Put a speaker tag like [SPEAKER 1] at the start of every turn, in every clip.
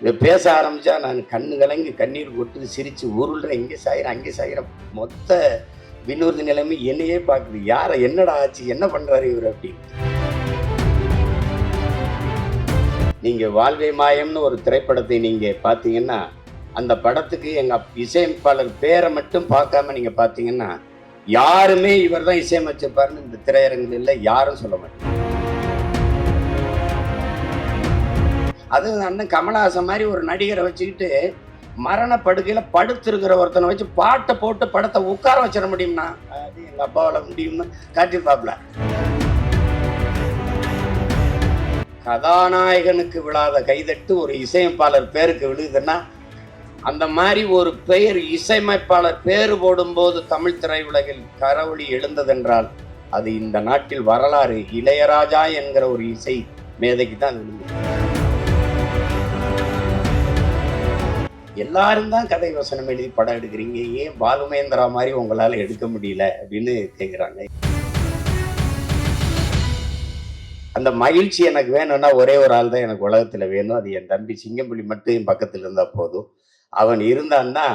[SPEAKER 1] இவ பேச ஆரம்பித்தா நான் கண்ணு கலங்கி கண்ணீர் கொட்டு சிரித்து உருள்ற இங்கே சாயிரம் அங்கே சாயிரம் மொத்த விண்ணூர்தி நிலைமை என்னையே பார்க்குது. யாரை என்னடா ஆச்சு என்ன பண்ணுறாரு இவர் அப்படின்னு நீங்கள் வாழ்வை மாயம்னு ஒரு திரைப்படத்தை நீங்கள் பார்த்தீங்கன்னா அந்த படத்துக்கு எங்கள் அப்- இசையமைப்பாளர் பேரை மட்டும் பார்க்காம நீங்கள் பார்த்தீங்கன்னா யாருமே இவர் தான் இசையமைச்சிருப்பாருன்னு இந்த திரையரங்கில் யாரும் சொல்ல மாட்டேன் அதுவும் அண்ணன் கமலஹாசன் மாதிரி ஒரு நடிகரை வச்சுக்கிட்டு மரணப்படுகையில் படுத்திருக்கிற ஒருத்தனை வச்சு பாட்டை போட்டு படத்தை உட்கார வச்சிட முடியும்னா? அது எங்கள் அப்பாவால முடியும்னு காட்டியிருப்பாப்ல கதாநாயகனுக்கு விழாத கைதட்டு ஒரு இசையமைப்பாளர் பேருக்கு விழுதுன்னா அந்த மாதிரி ஒரு பெயர் இசையமைப்பாளர் பேர் போடும்போது தமிழ் திரையுலகில் கரவொளி எழுந்ததென்றால் அது இந்த நாட்டில் வரலாறு இளையராஜா என்கிற ஒரு இசை மேதைக்கு தான் அது விழுந்தது. எல்லாரும் தான் கதை வசனம் எழுதி படம் எடுக்கிறீங்க. ஏன் பாலுமேந்திரா மாதிரி உங்களால் எடுக்க முடியல அப்படின்னு கேட்குறாங்க அந்த மகிழ்ச்சி எனக்கு வேணும்னா ஒரே ஒரு ஆள் தான் எனக்கு உலகத்தில் வேணும். அது என் தம்பி சிங்கம்புலி மட்டும் என் இருந்தால் போதும். அவன் இருந்தான்னா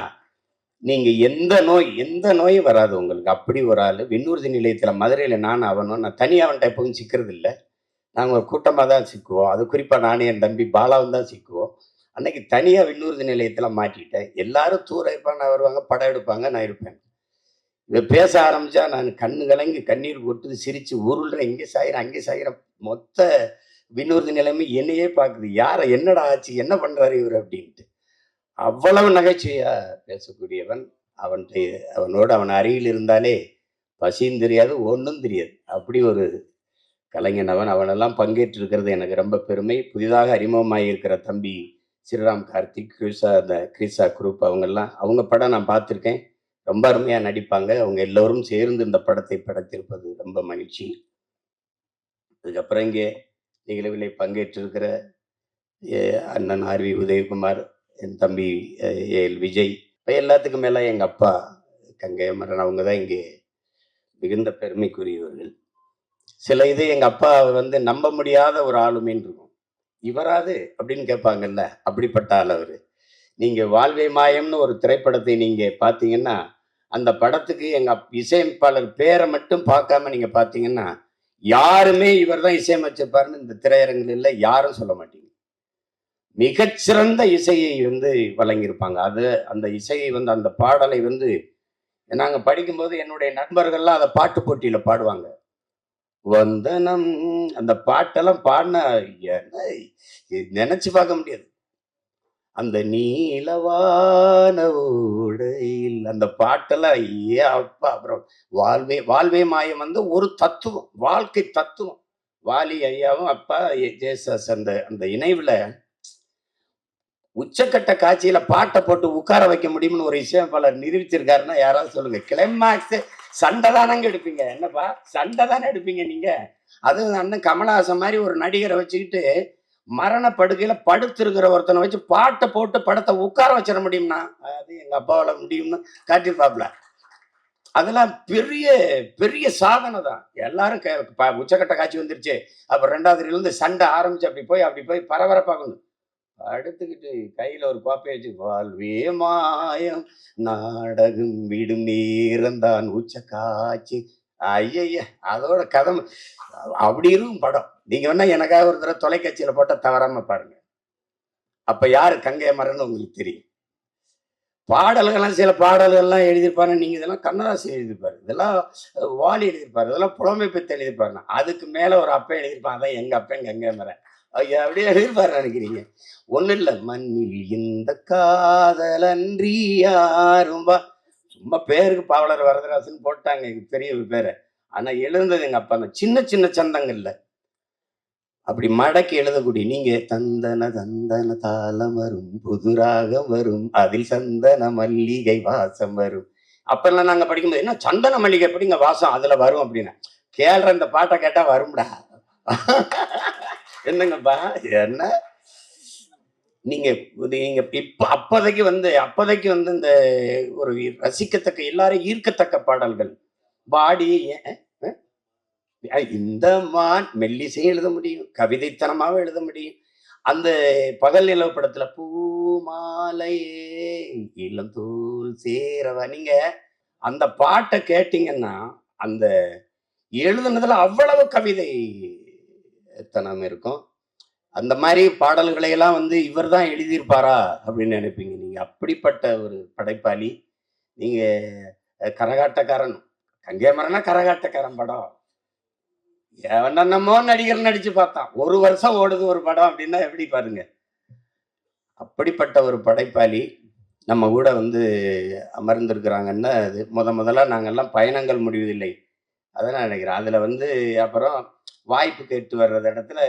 [SPEAKER 1] நீங்கள் எந்த நோய் எந்த நோயும் வராது உங்களுக்கு. அப்படி ஒரு ஆள். விண்ணூர்தி நிலையத்தில் மதுரையில் நான் அவனும் நான் தனியாக அவன்கிட்ட எப்பவும் சிக்கிறது இல்லை. நாங்கள் ஒரு கூட்டமாக தான் சிக்குவோம். அது குறிப்பாக நானே என் தம்பி பாலாவும் தான் சிக்குவோம். அன்னைக்கு தனியாக விண்ணூர்தி நிலையத்தில் மாட்டிக்கிட்டேன். எல்லாரும் தூர இருப்பாங்க வருவாங்க படம் எடுப்பாங்க நான் இருப்பேன். இவ பேச ஆரம்பித்தா நான் கண்ணு கலங்கி கண்ணீர் கொட்டுது சிரித்து உருள்றேன். இங்கே சாயிரம் அங்கே சாயிரம். மொத்த விண்ணூர்தி நிலைமை என்னையே பார்க்குது யாரை என்னடா ஆச்சு என்ன பண்ணுறாரு இவர் அப்படின்ட்டு. அவ்வளவு நகைச்சுவையா பேசக்கூடியவன் அவன் அவனோடு அவன் அருகில் இருந்தாலே பசியும் தெரியாது ஒன்றும் தெரியாது. அப்படி ஒரு கலைஞன் அவன். அவனெல்லாம் பங்கேற்றிருக்கிறது எனக்கு ரொம்ப பெருமை. புதிதாக அறிமுகமாக இருக்கிற தம்பி ஸ்ரீராம் கார்த்திக் கிருஷா அந்த கிரிசா குரூப் அவங்கெல்லாம் அவங்க படம் நான் பார்த்துருக்கேன். ரொம்ப அருமையாக நடிப்பாங்க. அவங்க எல்லோரும் சேர்ந்து இந்த படத்தை படைத்திருப்பது ரொம்ப மகிழ்ச்சி. அதுக்கப்புறம் இங்கே நிகழ்விலே பங்கேற்றிருக்கிற அண்ணன் அண்ணன் ஆர்வி உதயகுமார் என் தம்பி ஏ எல் விஜய் இப்போ எல்லாத்துக்கும் மேலே எங்கள் அப்பா கங்கை அமரன் அவங்க தான் இங்கே மிகுந்த பெருமைக்குரியவர்கள். சில இது எங்கள் அப்பா வந்து நம்ப முடியாத ஒரு ஆளுமைன்னு இருக்கும். இவராது அப்படின்னு கேட்பாங்கல்ல? அப்படிப்பட்ட ஆள் அவர். நீங்கள் வாழ்வை மாயம்னு ஒரு திரைப்படத்தை நீங்கள் பார்த்தீங்கன்னா அந்த படத்துக்கு எங்கள் அப் இசையமைப்பாளர் பேரை மட்டும் பார்க்காம நீங்கள் பார்த்தீங்கன்னா யாருமே இவர் தான் இசையமைச்சிருப்பாருன்னு இந்த திரையரங்கில் யாரும் சொல்ல மாட்டீங்க. மிகச்சிறந்த இசையை வந்து வழங்கியிருப்பாங்க. அது அந்த இசையை வந்து அந்த பாடலை வந்து நாங்கள் படிக்கும்போது என்னுடைய நண்பர்கள்லாம் அதை பாட்டு போட்டியில் பாடுவாங்க. வந்தனம். அந்த பாட்டெல்லாம் பாடின நினைச்சு பார்க்க முடியாது. அந்த நீளவான உடையில் அந்த பாட்டெல்லாம் ஏ அப்பா அப்புறம் வாழ்வே வாழ்வே மாயம் வந்து ஒரு தத்துவம் வாழ்க்கை தத்துவம். வாலி ஐயாவும் அப்பா ஜேசஸ் அந்த அந்த இணைவுல உச்சக்கட்ட காட்சியில பாட்டை போட்டு உட்கார வைக்க முடியும்னு ஒரு இசையமைப்பாளர் நிரூபிச்சிருக்காருன்னா யாராவது சொல்லுங்க. கிளைமாக்ஸ் சண்டை தானங்க எடுப்பீங்க. என்னப்பா? சண்டை தானே எடுப்பீங்க நீங்க. அது அண்ணன் கமலஹாசன் மாதிரி ஒரு நடிகரை வச்சுக்கிட்டு மரண படுக்கையில படுத்திருக்கிற ஒருத்தனை வச்சு பாட்டை போட்டு படத்தை உட்கார வச்சிட முடியும்னா? அது எங்க அப்பாவால முடியும்னு காட்டியிருப்பாப்ல. அதெல்லாம் பெரிய பெரிய சாதனை தான். எல்லாரும் உச்சக்கட்ட காட்சி வந்துருச்சு. அப்ப ரெண்டாவது இருந்து சண்டை ஆரம்பிச்சு அப்படி போய் அப்படி போய் பரபரப்பாகணும் படுத்துக்கிட்டு கையில ஒரு கோப்பையை வச்சு வாழ்வே மாயம் நாடகம் விடும் நேரம்தான் உச்ச காட்சி ஐய அதோட கதை அப்படி இருக்கும் படம். நீங்க வேணா எனக்காக ஒரு தடவை தொலைக்காட்சியில போட்ட தவறாம பாருங்க. அப்ப யாரு கங்கை மரன்னு உங்களுக்கு தெரியும். பாடல்கள்லாம் சில பாடல்கள்லாம் எழுதியிருப்பாரு. நீங்க இதெல்லாம் கண்ணதாசன் எழுதியிருப்பாரு. இதெல்லாம் வாலி எழுதியிருப்பாரு. இதெல்லாம் புலமை பெற்று எழுதியிருப்பாருன்னா அதுக்கு மேல ஒரு அப்பா எழுதியிருப்பான் அதான் எங்க அப்பன் கங்கை மரன் அப்படியே எழுதிப்பாரு நினைக்கிறீங்க ஒண்ணும் இல்ல மண்ணில் இந்த காதலன்றி யாரும் வா. சும்மா பேருக்கு பாவலர் வரதராசன் போட்டாங்க எங்கள் பெரிய பேரை. ஆனா எழுந்தது எங்கள் அப்பா தான் சின்ன சின்ன சந்தங்கள்ல. அப்படி மடக்கி எழுதக்கூடிய நீங்க தந்தன தந்தன தாளம் வரும் புது ராகம் வரும் அதில் சந்தன மல்லிகை வாசம் வரும். அப்பெல்லாம் நாங்க படிக்கும்போது என்ன சந்தன மல்லிகை எப்படிங்க வாசம் அதுல வரும் அப்படின்னா. கேள்ற இந்த பாட்டை கேட்டால் வரும்டா. என்னங்கப்பா? என்ன? நீங்க நீங்க இப்ப அப்போதைக்கு வந்து அப்போதைக்கு வந்து இந்த ஒரு ரசிக்கத்தக்க எல்லாரும் ஈர்க்கத்தக்க பாடல்கள். பாடி ஏன் இந்த மான் மெல்லிசையும் எழுத முடியும் கவிதைத்தனமாகவும் எழுத முடியும். அந்த பகல் நிலவு படத்துல பூமாலையே இளம் தூள் சேரவா நீங்க அந்த பாட்டை கேட்டீங்கன்னா அந்த எழுதுனதுல அவ்வளவு கவிதை தனம் இருக்கும். அந்த மாதிரி பாடல்களையெல்லாம் வந்து இவர் தான் எழுதியிருப்பாரா அப்படின்னு நினைப்பீங்க. நீங்கள் அப்படிப்பட்ட ஒரு படைப்பாளி. நீங்கள் கரகாட்டக்காரன். கங்கேமரனா கரகாட்டக்காரன் படம். என்னென்னமோ நடிகர் நடிச்சு பார்த்தான். ஒரு வருஷம் ஓடுது ஒரு படம் அப்படின்னா எப்படி பாருங்க. அப்படிப்பட்ட ஒரு படைப்பாளி நம்ம கூட வந்து அமர்ந்திருக்கிறாங்கன்னா அது. முத முதல்ல நாங்கள்லாம் பயணங்கள் முடிவதில்லை. அதான் நான் நினைக்கிறேன். அதில் வந்து அப்புறம் வாய்ப்பு கேட்டு வர்றது இடத்துல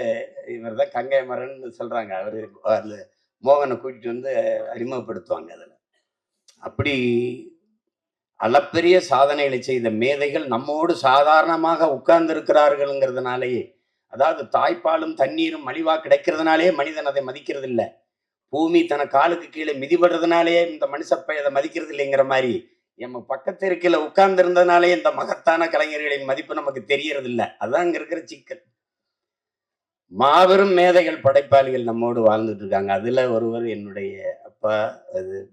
[SPEAKER 1] இவர் தான் கங்கை மரன் சொல்றாங்க. அவர் அதில் மோகனை கூட்டிட்டு வந்து அறிமுகப்படுத்துவாங்க அதில். அப்படி அளப்பெரிய சாதனைகளை செய்த மேதைகள் நம்மோடு சாதாரணமாக உட்கார்ந்திருக்கிறார்கள்ங்கிறதுனாலேயே அதாவது தாய்ப்பாலும் தண்ணீரும் மலிவாக கிடைக்கிறதுனாலே மனிதன் அதை மதிக்கிறது இல்லை பூமி தன காலுக்கு கீழே மிதிபடுறதுனாலே இந்த மனுஷப்பை அதை மதிக்கிறது இல்லைங்கிற மாதிரி நம்ம பக்கத்து உட்கார்ந்து இருந்ததுனாலே இந்த மகத்தான கலைஞர்களின் மதிப்பு நமக்கு தெரியறது இல்லை அதான் அங்க இருக்கிற சிக்கல். மாபெரும் மேதைகள் படைப்பாளிகள் நம்மோடு வாழ்ந்துட்டு இருக்காங்க அதுல ஒருவர் என்னுடைய அப்பா அது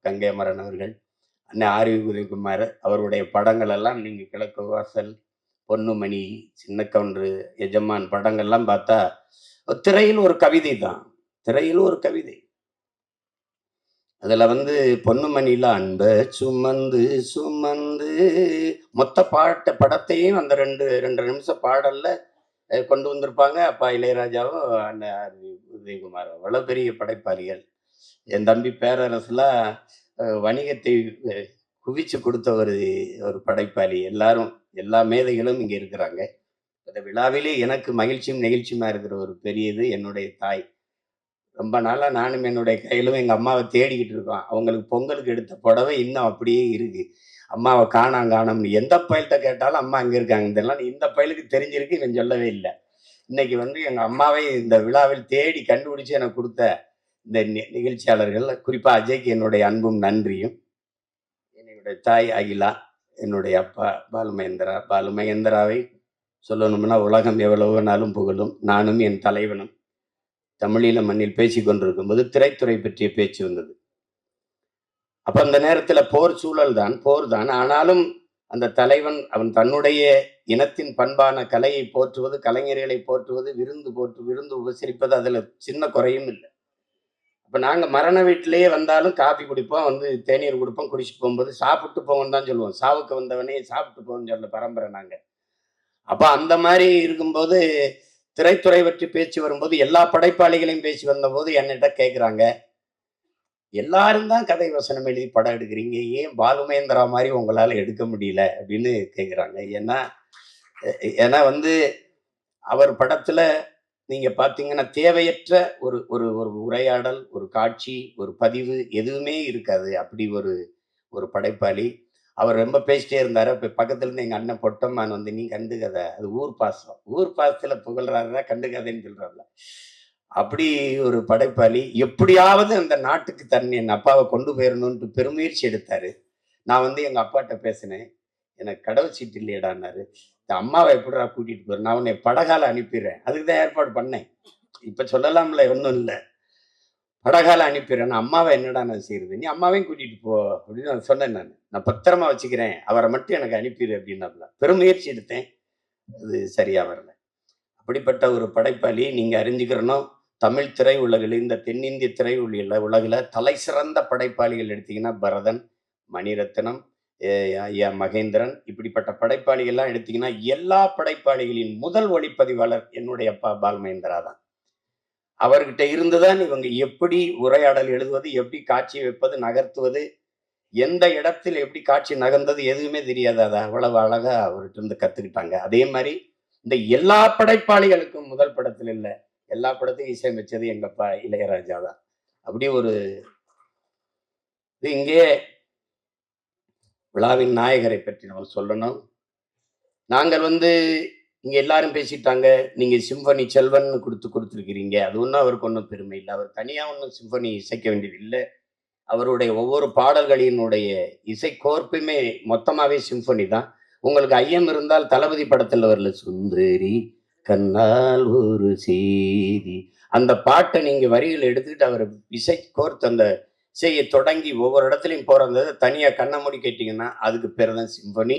[SPEAKER 1] கங்கை அமரன் அவர்கள் அண்ணன் ஆர்வி உதயகுமார் அவருடைய படங்கள் எல்லாம் நீங்க கிழக்கு வாசல் பொன்னுமணி சின்ன கவுண்டரு எஜமான் படங்கள்லாம் பார்த்தா திரையில் ஒரு கவிதை தான். திரையில் ஒரு கவிதை. அதில் வந்து பொன்னுமணியில் அன்ப சுமந்து சுமந்து மொத்த பாட்டு படத்தையும் அந்த ரெண்டு ரெண்டு நிமிஷம் பாடலில் கொண்டு வந்திருப்பாங்க. அப்பா இளையராஜாவும் அண்ணன் உதயகுமார் அவ்வளோ பெரிய படைப்பாளிகள். என் தம்பி பேரரசுலாம் வணிகத்தை குவிச்சு கொடுத்த ஒரு ஒரு படைப்பாளி. எல்லாரும் எல்லா மேதைகளும் இங்கே இருக்கிறாங்க. இந்த விழாவிலே எனக்கு மகிழ்ச்சியும் நெகிழ்ச்சியுமா இருக்கிற ஒரு பெரியது என்னுடைய தாய். ரொம்ப நாளாக நானும் என்னுடைய கையிலும் எங்கள் அம்மாவை தேடிக்கிட்டு இருக்கோம். அவங்களுக்கு பொங்கலுக்கு எடுத்த புடவை இன்னும் அப்படியே இருக்குது அம்மாவை காணாம் காணோம்னு எந்த பயில்கிட்ட கேட்டாலும் அம்மா அங்கே இருக்காங்க. இதெல்லாம் இந்த பயலுக்கு தெரிஞ்சிருக்கு இவன் சொல்லவே இல்லை. இன்னைக்கு வந்து எங்கள் அம்மாவை இந்த விழாவில் தேடி கண்டுபிடிச்சு எனக்கு கொடுத்த இந்த நிகழ்ச்சியாளர்கள் குறிப்பாக அஜய்க்கு என்னுடைய அன்பும் நன்றியும். என்னுடைய தாய் அகிலா என்னுடைய அப்பா பாலுமகேந்திரா பாலுமகேந்திராவை சொல்லணும்னா உலகம் எவ்வளவு வேணாலும் புகழும். நானும் என் தலைவனும். தமிழீழ மண்ணில் பேசிக்கொண்டிருக்கும் போது திரைத்துறை பற்றிய பேச்சு வந்தது. அப்ப அந்த நேரத்துல போர் சூழல் தான் போர் தான். ஆனாலும் அந்த தலைவன் அவன் தன்னுடைய இனத்தின் பண்பான கலையை போற்றுவது கலைஞர்களை போற்றுவது விருந்து போற்று விருந்து உபசரிப்பது அதுல சின்ன குறையும் இல்லை. அப்ப நாங்க மரண வீட்டிலேயே வந்தாலும் காபி குடிப்போம் வந்து தேநீர் குடிப்போம் குடிச்சு போகும்போது சாப்பிட்டு போங்கன்னு தான் சொல்லுவோம். சாவுக்கு வந்தவனே சாப்பிட்டு போகணும்னு சொல்ல பரம்பரை நாங்க. அப்ப அந்த மாதிரி இருக்கும்போது திரைத்துறை பற்றி பேச்சு வரும்போது எல்லா படைப்பாளிகளையும் பேசி வந்தபோது என்னிட்ட கேட்குறாங்க எல்லாரும் தான் கதை வசனம் எழுதி படம் எடுக்கிறீங்க ஏன் பாலுமேந்திரா மாதிரி உங்களால் எடுக்க முடியல? அப்படின்னு கேட்குறாங்க ஏன்னா ஏன்னா வந்து அவர் படத்தில் நீங்கள் பார்த்தீங்கன்னா தேவையற்ற ஒரு ஒரு ஒரு உரையாடல் ஒரு காட்சி ஒரு பதிவு எதுவுமே இருக்காது. அப்படி ஒரு ஒரு படைப்பாளி. அவர் ரொம்ப பேசிட்டே இருந்தார். இப்போ பக்கத்துலேருந்து எங்கள் அண்ணன் பொட்டம்மான் வந்து நீ கண்டுக்கத அது ஊர் பாசம். ஊர் பாசத்தில் புகழ்றாருன்னா கண்டுக்காதேன்னு சொல்கிறாருல அப்படி ஒரு படைப்பாளி எப்படியாவது அந்த நாட்டுக்கு தன் என் அப்பாவை கொண்டு போயிடணும்னு பெருமுயற்சி எடுத்தார். நான் வந்து எங்கள் அப்பாட்ட பேசினேன். எனக்கு கடவுள் சீட்டு இல்லையடான்னாரு. இந்த அம்மாவை எப்படிடா கூட்டிகிட்டு போகிறேன் நான் உன்னை படகால அனுப்பிடுறேன். அதுக்கு தான் ஏற்பாடு பண்ணேன். இப்போ சொல்லலாம்ல ஒன்றும் இல்லை. அடகால அனுப்பிடுறேன். நான் அம்மாவை என்னடா நான் செய்யறது நீ அம்மாவையும் கூட்டிட்டு போ அப்படின்னு நான் சொன்னேன் நான். நான் பத்திரமா வச்சுக்கிறேன். அவரை மட்டும் எனக்கு அனுப்பிடு அப்படின்னாப்ல பெருமுயற்சி எடுத்தேன். அது சரியா வரல. அப்படிப்பட்ட ஒரு படைப்பாளி நீங்க அறிஞ்சுக்கிறணும் தமிழ் திரை உலகில் இந்த தென்னிந்திய திரை உள்ள உலகில் தலை சிறந்த படைப்பாளிகள் எடுத்தீங்கன்னா பரதன் மணிரத்னம் அஹ் மகேந்திரன் இப்படிப்பட்ட படைப்பாளிகள்லாம் எடுத்தீங்கன்னா எல்லா படைப்பாளிகளின் முதல் ஒளிப்பதிவாளர் என்னுடைய அப்பா பால்மகேந்திரா தான். அவர்கிட்ட இருந்துதான் இவங்க எப்படி உரையாடல் எழுதுவது எப்படி காட்சி வைப்பது நகர்த்துவது எந்த இடத்தில் எப்படி காட்சி நகர்ந்தது எதுவுமே தெரியாது. அது அவ்வளவு அழகா அவர்கிட்ட இருந்து கத்துக்கிட்டாங்க. அதே மாதிரி இந்த எல்லா படைப்பாளிகளுக்கும் முதல் படத்தில் இல்லை எல்லா படத்தையும் இசையமைச்சது எங்கப்பா இளையராஜா தான். அப்படி ஒரு இது இங்கே விழாவின் நாயகரை பற்றி நம்ம சொல்லணும். நாங்கள் வந்து இங்கே எல்லாரும் பேசிட்டாங்க. நீங்கள் சிம்பனி செல்வன் கொடுத்து கொடுத்துருக்கிறீங்க. அது ஒன்றும் அவருக்கு ஒன்றும் பெருமை இல்லை. அவர் தனியாக ஒன்றும் சிம்பனி இசைக்க வேண்டியது இல்லை. அவருடைய ஒவ்வொரு பாடல்களினுடைய இசை கோர்ப்புமே மொத்தமாகவே சிம்பனி தான். உங்களுக்கு ஐயம் இருந்தால் தளபதி படத்தில் வரல சுந்தரி கண்ணால் ஒரு செய்தி. அந்த பாட்டை நீங்கள் வரிகள் எடுத்துக்கிட்டு அவர் இசை கோர்த்து அந்த இசையை தொடங்கி ஒவ்வொரு இடத்துலையும் போகிறத தனியாக கண்ணை மூடி கேட்டிங்கன்னா அதுக்கு பேர் தான் சிம்பனி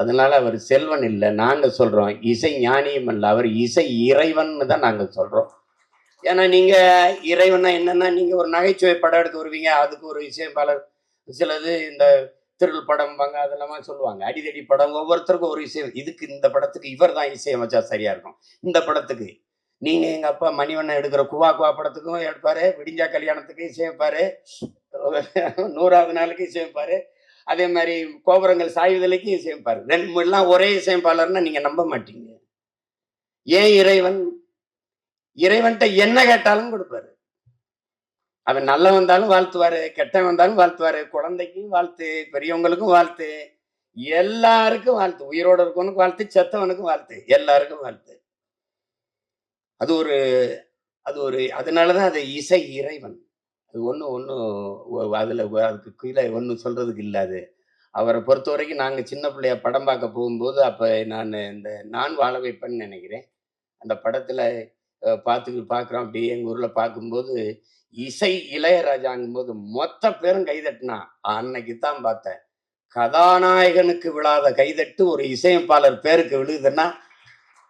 [SPEAKER 1] அதனால அவர் செல்வன் இல்லை. நாங்கள் சொல்கிறோம் இசை ஞானியும் அல்ல. அவர் இசை இறைவன் தான் நாங்கள் சொல்கிறோம் ஏன்னா நீங்கள் இறைவனா என்னென்னா நீங்கள் ஒரு நகைச்சுவை படம் எடுத்து வருவீங்க அதுக்கு ஒரு இசையமைப்பாளர் சிலது இந்த திருள் படம் வாங்க அதெல்லாம் சொல்லுவாங்க. அடிதடி படம் ஒவ்வொருத்தருக்கும் ஒரு இசை இதுக்கு இந்த படத்துக்கு இவர் தான் இசையமைச்சா சரியாக இருக்கும். இந்த படத்துக்கு. நீங்கள் எங்கள் அப்பா மணிவண்ணன் எடுக்கிற குவா குவா படத்துக்கும் எடுப்பார் விடிஞ்சா கல்யாணத்துக்கு இசையமைப்பார் நூறாவது நாளுக்கு இசையமைப்பார் அதே மாதிரி கோபுரங்கள் சாய்வதிலைக்கும் இசையமைப்பார். ரெண்டு எல்லாம் ஒரே இசையமைப்பாளர்னா நீங்க நம்ப மாட்டீங்க. ஏன் இறைவன்? இறைவன்கிட்ட என்ன கேட்டாலும் கொடுப்பாரு. அவன் நல்ல வந்தாலும் வாழ்த்துவாரு கெட்டவன் வந்தாலும் வாழ்த்துவாரு குழந்தைக்கும் வாழ்த்து பெரியவங்களுக்கும் வாழ்த்து எல்லாருக்கும் வாழ்த்து உயிரோட இருக்கவனுக்கும் வாழ்த்து செத்தவனுக்கும் வாழ்த்து எல்லாருக்கும் வாழ்த்து. அது ஒரு அது ஒரு அதனாலதான் அது இசை இறைவன். ஒன்றும் ஒன்றும் அதில் அதுக்கு கீழே ஒன்றும் சொல்கிறதுக்கு இல்லாது அவரை பொறுத்த வரைக்கும் நாங்கள் சின்ன பிள்ளைய படம் பார்க்க போகும்போது அப்போ நான் இந்த நான் வாழ வைப்பேன்னு நினைக்கிறேன். அந்த படத்தில் பார்த்து பார்க்குறோம். அப்படியே எங்கள் ஊரில் பார்க்கும்போது இசை இளையராஜாங்கும் போது மொத்த பேரும் கைதட்டினா அன்னைக்கு தான் பார்த்தேன். கதாநாயகனுக்கு விழாத கைதட்டு ஒரு இசையமைப்பாளர் பேருக்கு விழுதுன்னா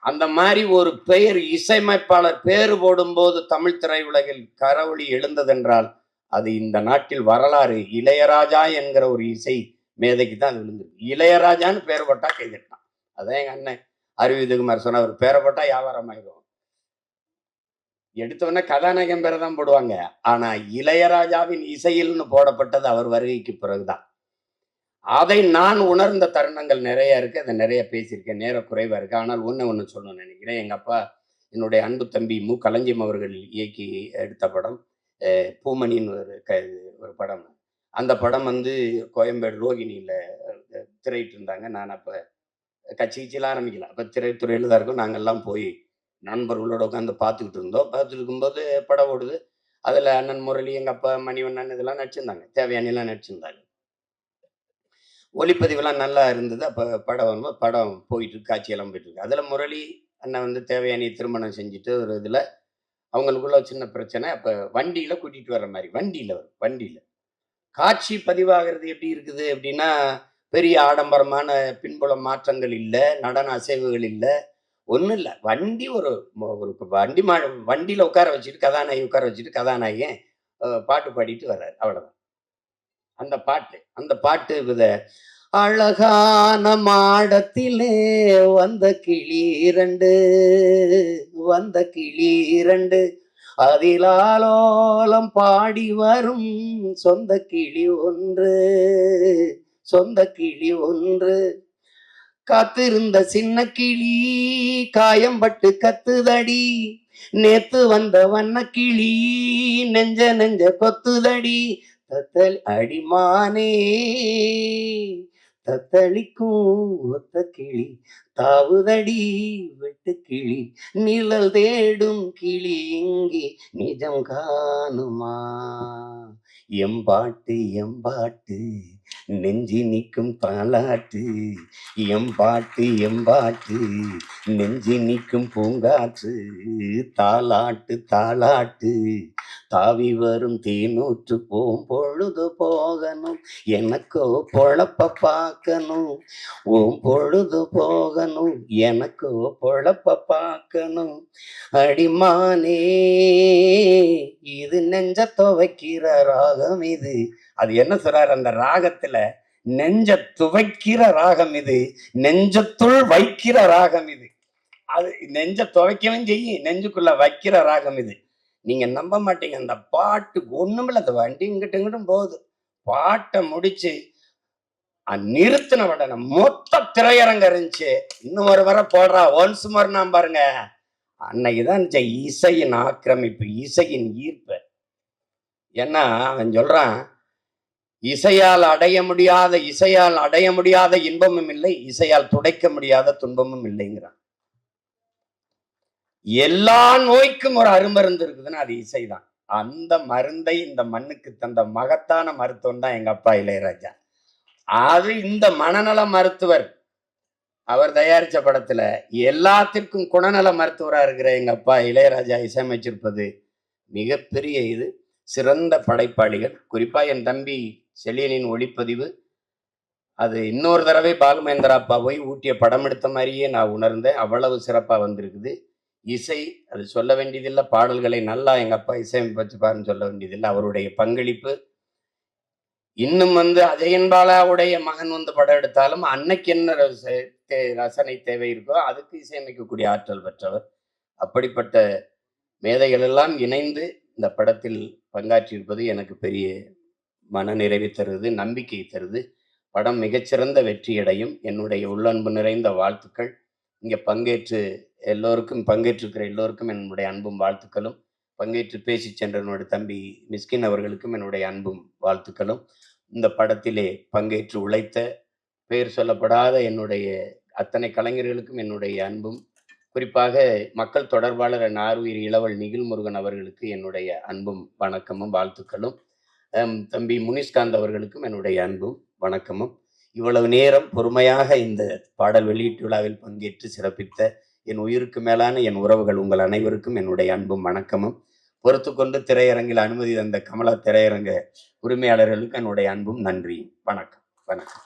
[SPEAKER 1] அந்த மாதிரி ஒரு பெயர் இசையமைப்பாளர் பேர் போடும்போது தமிழ் திரையுலகில் கரவொளி எழுந்ததென்றால் அது இந்த நாட்டில் வரலாறு. இளையராஜா என்கிற ஒரு இசை மேதைக்கு தான் அது விழுந்திருக்கு. இளையராஜான்னு பேர் போட்டா கைதட்டான் அதான் எங்க அண்ணன் அருவிதுகுமார் சொன்ன அவர் பேரை போட்டா வியாபாரம் ஆயிடும். எடுத்தவொடனே கதாநாயகன் பேரை தான் போடுவாங்க. ஆனா இளையராஜாவின் இசையில்னு போடப்பட்டது அவர் வருகைக்கு பிறகுதான். அதை நான் உணர்ந்த தருணங்கள் நிறைய இருக்கு அதை நிறைய பேசியிருக்கேன். நேர குறைவா இருக்கு. ஆனால் ஒன்று ஒன்று சொல்லணும்னு நினைக்கிறேன். எங்க அப்பா என்னுடைய அன்பு தம்பி மு. கலஞ்சியம் அவர்கள் இயக்கி எடுத்த படம் பூமணின்னு ஒரு க ஒரு படம். அந்த படம் வந்து கோயம்பேடு ரோகிணியில திரையிட்டு இருந்தாங்க. நான் அப்ப கட்சி கிச்சிலாம் ஆரம்பிக்கல. அப்போ திரைத்துறையில் தான் இருக்கும். நாங்கள்லாம் போய் நண்பர்களோட உட்காந்து பார்த்துக்கிட்டு இருந்தோம். பார்த்துட்டு இருக்கும்போது படம் ஓடுது. அதில் அண்ணன் முரளி எங்கள் அப்பா மணிவண்ணன் இதெல்லாம் நடிச்சிருந்தாங்க. தேவையானெல்லாம் நடிச்சிருந்தாங்க. ஒளிப்பதிவுலாம் நல்லா இருந்தது. அப்போ படம் படம் போயிட்டுருக்கு காட்சியெல்லாம் போயிட்டுருக்கு அதில் முரளி அண்ணன் வந்து தேவையான திருமணம் செஞ்சுட்டு ஒரு இதில் அவங்களுக்குள்ள சின்ன பிரச்சனை. அப்போ வண்டியில் கூட்டிகிட்டு வர்ற மாதிரி வண்டியில் வரும் வண்டியில். காட்சி பதிவாகிறது எப்படி இருக்குது அப்படின்னா பெரிய ஆடம்பரமான பின்புல மாற்றங்கள் இல்லை நடன அசைவுகள் இல்லை ஒன்றும் இல்லை. வண்டி ஒரு ஒரு வண்டி மா வண்டியில் உட்கார வச்சுட்டு கதாநாயகி உட்கார வச்சுட்டு கதாநாயகன் பாட்டு பாடிட்டு வர்றாரு. அவ்வளோதான் அந்த பாட்டு அந்த பாட்டு வித அழகான மாடத்திலே வந்த கிளி இரண்டு வந்த கிளி இரண்டு. அதிலாலோலம் பாடி வரும் சொந்த கிளி ஒன்று சொந்த கிளி ஒன்று. காத்திருந்த சின்ன கிளி காயம்பட்டு கத்துதடி நேத்து வந்த வண்ண கிளி நெஞ்ச நெஞ்ச கொத்துதடி. தத்தல் அடிமானே. தத்தளிக்கும் ஒத்த கிளி தாவுதடி வெட்டு கிளி நிழல் தேடும் கிளி இங்கே நிஜம் காணுமா? எம்பாட்டு எம்பாட்டு நெஞ்சி நிற்கும் தாளாட்டு. எம்பாட்டு எம்பாட்டு நெஞ்சி நிற்கும் பூங்காற்று. தாளாட்டு தாளாட்டு தாவி வரும் தீநூற்று போம் பொழுது போகணும். எனக்கோ பொழப்ப பார்க்கணும். ஓம் பொழுது போகணும். எனக்கோ பொழப்ப பார்க்கணும். அடிமானே இது நெஞ்ச துவைக்கிற ராகம் இது. அது என்ன சொல்றாரு? அந்த ராகத்துல நெஞ்ச துவைக்கிற ராகம் இது. நெஞ்சத்துள் வைக்கிற ராகம் இது. அது நெஞ்ச துவைக்கவும் செய்யும். நெஞ்சுக்குள்ள வைக்கிற ராகம் இது. நீங்க நம்ப மாட்டீங்க. அந்த பாட்டு ஒண்ணுமில்ல அந்த வண்டி இங்கிட்டு இங்கிட்டும் போகுது. பாட்டை முடிச்சு நிறுத்தின உடனே மொத்த திரையரங்கம் இருந்துச்சு இன்னும் ஒரு வர போடுறா. ஒன்ஸ் நான் பாருங்க. அன்னைக்குதான் இருந்துச்சு. இசையின் ஆக்கிரமிப்பு இசையின் ஈர்ப்பு. ஏன்னா அவன் சொல்றான் இசையால் அடைய முடியாத இசையால் அடைய முடியாத இன்பமும் இல்லை. இசையால் துடைக்க முடியாத துன்பமும் இல்லைங்கிறான். எல்லா நோய்க்கும் ஒரு அருமருந்து இருக்குதுன்னா அது இசைதான். அந்த மருந்தை இந்த மண்ணுக்கு தந்த மகத்தான மருத்துவம் தான் எங்க அப்பா இளையராஜா. அது இந்த மனநல மருத்துவர். அவர் தயாரிச்ச படத்துல எல்லாத்திற்கும் குணநல மருத்துவரா இருக்கிற எங்க அப்பா இளையராஜா இசையமைச்சிருப்பது மிகப்பெரிய இது. சிறந்த படைப்பாளிகள். குறிப்பா என் தம்பி செழியனின் ஒளிப்பதிவு. அது இன்னொரு தடவை பாலுமேந்திரா அப்பா போய் ஊட்டிய படம் எடுத்த மாதிரியே நான் உணர்ந்தேன். அவ்வளவு சிறப்பா வந்திருக்குது. இசை அது சொல்ல வேண்டியதில்லை. பாடல்களை நல்லா எங்கள் அப்பா இசையமைப்பாருன்னு சொல்ல வேண்டியதில்லை. அவருடைய பங்களிப்பு. இன்னும் வந்து அஜயன் பாலாவுடைய மகன் வந்து படம் எடுத்தாலும் அன்னைக்கு என்ன ரச- தே- ரசனை தேவை இருக்கோ அதுக்கு இசையமைக்கக்கூடிய ஆற்றல் பெற்றவர். அப்படிப்பட்ட மேதைகள் எல்லாம் இணைந்து இந்த படத்தில் பங்காற்றியிருப்பது எனக்கு பெரிய மன நிறைவு தருது நம்பிக்கை தருது. படம் மிகச்சிறந்த வெற்றியடையும். என்னுடைய உள்ளன்பு நிறைந்த வாழ்த்துக்கள். இங்கே பங்கேற்று எல்லோருக்கும் பங்கேற்றிருக்கிற எல்லோருக்கும் என்னுடைய அன்பும் வாழ்த்துக்களும். பங்கேற்று பேசி சென்ற என்னுடைய தம்பி மிஸ்கின் அவர்களுக்கும் என்னுடைய அன்பும் வாழ்த்துக்களும். இந்த படத்திலே பங்கேற்று உழைத்த பெயர் சொல்லப்படாத என்னுடைய அத்தனை கலைஞர்களுக்கும் என்னுடைய அன்பும். குறிப்பாக மக்கள் தொடர்பாளர் நார்வீர் இளவல் நிகில் முருகன் அவர்களுக்கு என்னுடைய அன்பும் வணக்கமும் வாழ்த்துக்களும். தம்பி முனிஷ்காந்த் அவர்களுக்கும் என்னுடைய அன்பும் வணக்கமும். இவ்வளவு நேரம் பொறுமையாக இந்த பாடல் வெளியீட்டு விழாவில் பங்கேற்று சிறப்பித்த என் உயிருக்கு மேலான என் உறவுகள் உங்கள் அனைவருக்கும் என்னுடைய அன்பும் வணக்கமும். பொறுத்து கொண்டு திரையரங்கில் அனுமதி தந்த கமலா திரையரங்க உரிமையாளர்களுக்கு என்னுடைய அன்பும் நன்றியும். வணக்கம். வணக்கம்.